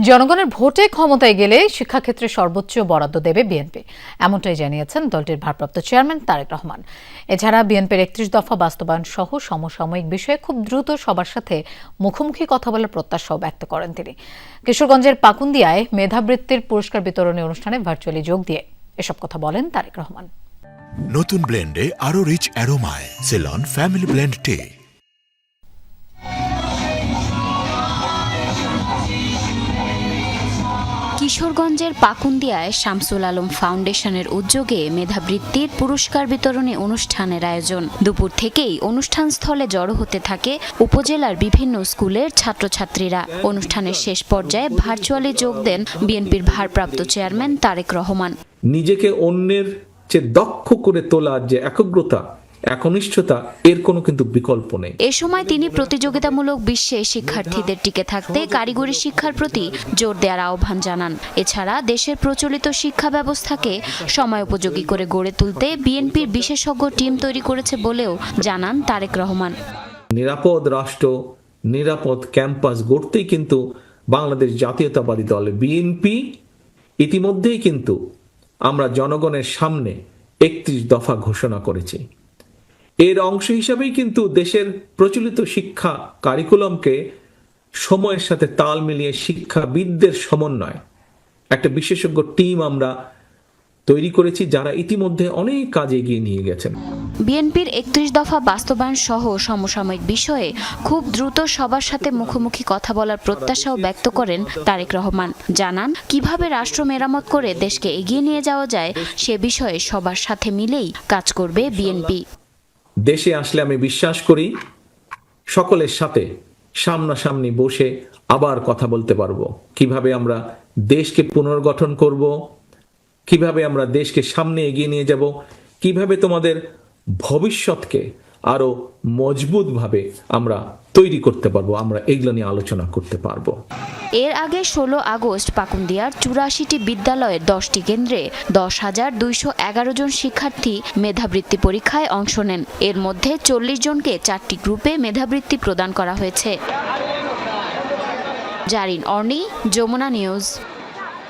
জনগণের ভোটে ক্ষমতায় গেলে শিক্ষাক্ষেত্রে সর্বোচ্চ বরাদ্দ দেবে বিএনপি। এমনটাই জানিয়েছেন দলটির ভারপ্রাপ্ত চেয়ারম্যান তারেক রহমান। এছাড়া বিএনপির একত্রিশ দফা বাস্তবায়ন সহ সমসাময়িক বিষয়ে খুব দ্রুত সবার সাথে মুখোমুখি কথা বলার প্রত্যাশাও ব্যক্ত করেন তিনি। কিশোরগঞ্জের পাকুন্দিয়ায় মেধাবৃত্তির পুরস্কার বিতরণী অনুষ্ঠানে ভার্চুয়ালি যোগ দিয়ে এসব কথা বলেন তারেক রহমান। নতুন ব্লেন্ডে আরও রিচ অ্যারোমায় সেলন ফ্যামিলি ব্লেন্ড টে কিশোরগঞ্জের পাকুন্দিয়ায় শামসুল আলম ফাউন্ডেশনের উদ্যোগে মেধাবৃত্তির পুরস্কার বিতরণী অনুষ্ঠানের আয়োজন। দুপুর থেকেই অনুষ্ঠান স্থলে জড়ো হতে থাকে উপজেলার বিভিন্ন স্কুলের ছাত্রছাত্রীরা। অনুষ্ঠানের শেষ পর্যায়ে ভার্চুয়ালি যোগ দেন বিএনপির ভারপ্রাপ্ত চেয়ারম্যান তারেক রহমান। নিজেকে অন্যের চেয়ে দক্ষ করে তোলার যে একগ্রতা একনিষ্ঠতা এর কোনো কিন্তু বিকল্প নেই। এ সময় তিনি প্রতিযোগিতামূলক বিশ্বে শিক্ষার্থীদের টিকে থাকতে কারিগরি শিক্ষার প্রতি জোর দেওয়ার আহ্বান জানান। এছাড়া দেশের প্রচলিত শিক্ষা ব্যবস্থাকে সময় উপযোগী করে গড়ে তুলতে বিএনপির বিশেষজ্ঞ টিম তৈরি করেছে বলেও জানান তারেক রহমান। নিরাপদ রাষ্ট্র নিরাপদ ক্যাম্পাস গড়তেই কিন্তু বাংলাদেশ জাতীয়তাবাদী দল বিএনপি। ইতিমধ্যেই কিন্তু আমরা জনগণের সামনে একত্রিশ দফা ঘোষণা করেছি। এর অংশ হিসাবেই কিন্তু দেশের প্রচলিত শিক্ষা কারিকুলামকে সময়ের সাথে তাল মিলিয়ে শিক্ষাবিদদের সমন্বয়। একটা বিশেষজ্ঞ টিম আমরা তৈরি করেছি যারা ইতিমধ্যে অনেক কাজ এগিয়ে নিয়ে গেছেন। বিএনপির একত্রিশ দফা বাস্তবায়ন সহ সমসাময়িক বিষয়ে খুব দ্রুত সবার সাথে মুখোমুখি কথা বলার প্রত্যাশাও ব্যক্ত করেন তারেক রহমান। জানান, কীভাবে রাষ্ট্র মেরামত করে দেশকে এগিয়ে নিয়ে যাওয়া যায় সে বিষয়ে সবার সাথে মিলেই কাজ করবে বিএনপি। দেশে আসলে আমি বিশ্বাস করি, সকলের সাথে সামনাসামনি বসে আবার কথা বলতে পারব। কীভাবে আমরা দেশকে পুনর্গঠন করব? কীভাবে আমরা দেশকে সামনে এগিয়ে নিয়ে যাব? কীভাবে তোমাদের ভবিষ্যৎকে আরও মজবুতভাবে আমরা তৈরি করতে পারব, আমরা এগুলো নিয়ে আলোচনা করতে পারব। এর আগে ষোলো আগস্ট পাকুন্দিয়ার চুরাশিটি বিদ্যালয়ের দশটি কেন্দ্রে দশ হাজার দুইশো এগারো জন শিক্ষার্থী মেধাবৃত্তি পরীক্ষায় অংশ নেন। এর মধ্যে চল্লিশ জনকে চারটি গ্রুপে মেধাবৃত্তি প্রদান করা হয়েছে। জারিন অর্নি, যমুনা নিউজ।